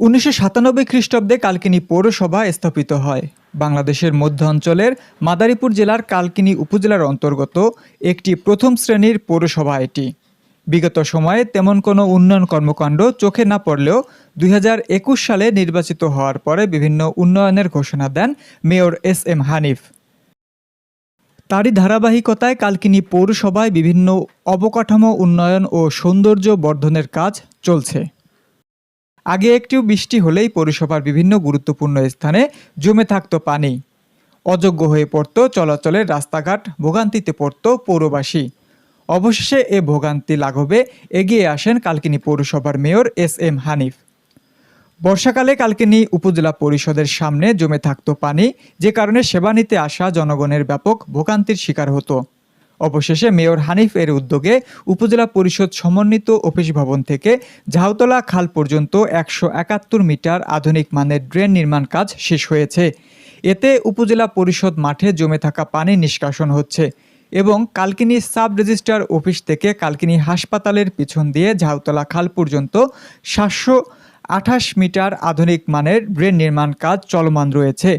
উনিশশো সাতানব্বই খ্রিস্টাব্দে কালকিনি পৌরসভা স্থাপিত হয়। বাংলাদেশের মধ্য অঞ্চলের মাদারীপুর জেলার কালকিনি উপজেলার অন্তর্গত একটি প্রথম শ্রেণির পৌরসভা এটি। বিগত সময়ে তেমন কোনো উন্নয়ন কর্মকাণ্ড চোখে না পড়লেও দুই হাজার একুশ সালে নির্বাচিত হওয়ার পরে বিভিন্ন উন্নয়নের ঘোষণা দেন মেয়র এস এম হানিফ। তারই ধারাবাহিকতায় কালকিনি পৌরসভায় বিভিন্ন অবকাঠামো উন্নয়ন ও সৌন্দর্য বর্ধনের কাজ চলছে। আগে একটিও বৃষ্টি হলেই পৌরসভার বিভিন্ন গুরুত্বপূর্ণ স্থানে জমে থাকত পানি। অযোগ্য হয়ে পড়ত চলাচলের রাস্তাঘাট, ভোগান্তিতে পড়ত পৌরবাসী। অবশেষে এ ভোগান্তি লাঘবে এগিয়ে আসেন কালকিনি পৌরসভার মেয়র এস এম হানিফ। বর্ষাকালে কালকিনি উপজেলা পরিষদের সামনে জমে থাকত পানি, যে কারণে সেবা নিতে আসা জনগণের ব্যাপক ভোগান্তির শিকার হতো। অবশেষে মেয়র হানিফ এর উদ্যোগে উপজেলা পরিষদ সমন্বিত অফিস ভবন থেকে ঝাউতলা খাল পর্যন্ত একশো একাত্তর মিটার আধুনিক মানের ড্রেন নির্মাণ কাজ শেষ হয়েছে। এতে উপজেলা পরিষদ মাঠে জমে থাকা পানি নিষ্কাশন হচ্ছে এবং কালকিনি সাব রেজিস্ট্রার অফিস থেকে কালকিনি হাসপাতালের পিছন দিয়ে ঝাউতলা খাল পর্যন্ত সাতশো আঠাশ মিটার আধুনিক মানের ড্রেন নির্মাণ কাজ চলমান রয়েছে।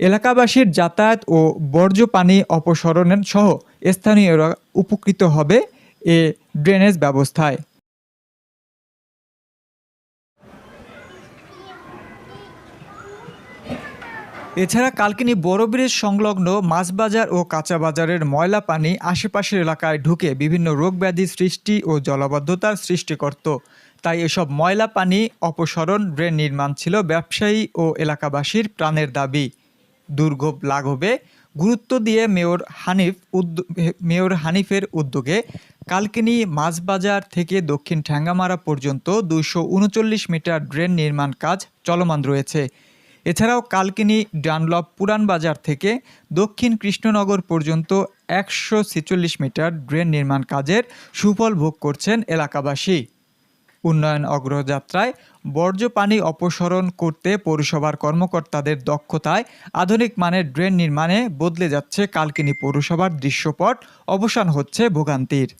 এলাকাবাসীর যাতায়াত ও বর্জ্য পানি অপসরণের সহ স্থানীয়রা উপকৃত হবে এ ড্রেনেজ ব্যবস্থায়। এছাড়া কালকিনি বড় সংলগ্ন মাছ বাজার ও কাঁচা বাজারের ময়লা পানি আশেপাশের এলাকায় ঢুকে বিভিন্ন রোগ ব্যাধি সৃষ্টি ও জলাবদ্ধতার সৃষ্টি করত তাই এসব ময়লা পানি অপসরণ, ড্রেন নির্মাণ ছিল ব্যবসায়ী ও এলাকাবাসীর প্রাণের দাবি। দুর্ভোগ লাঘবে। গুরুত্ব দিয়ে মেয়র হানিফ উদ্য- মেয়র হানিফের উদ্যোগে কালকিনি মাছবাজার থেকে দক্ষিণ ঠ্যাঙ্গামারা পর্যন্ত উনচল্লিশ মিটার ড্রেন নির্মাণ কাজ চলমান রয়েছে। এছাড়াও কালকিনি ডানলপ পুরান বাজার থেকে দক্ষিণ কৃষ্ণনগর পর্যন্ত একশো ছেচল্লিশ মিটার ড্রেন নির্মাণ কাজের সুফল ভোগ করছেন এলাকাবাসী। উন্নয়ন অগ্রযাত্রায় বর্জ্য পানি অপসরণ করতে পৌরসভার কর্মকর্তাদের দক্ষতায় আধুনিক মানের ড্রেন নির্মাণে বদলে যাচ্ছে কালকিনি পৌরসভার দৃশ্যপট। অবসান হচ্ছে ভোগান্তির।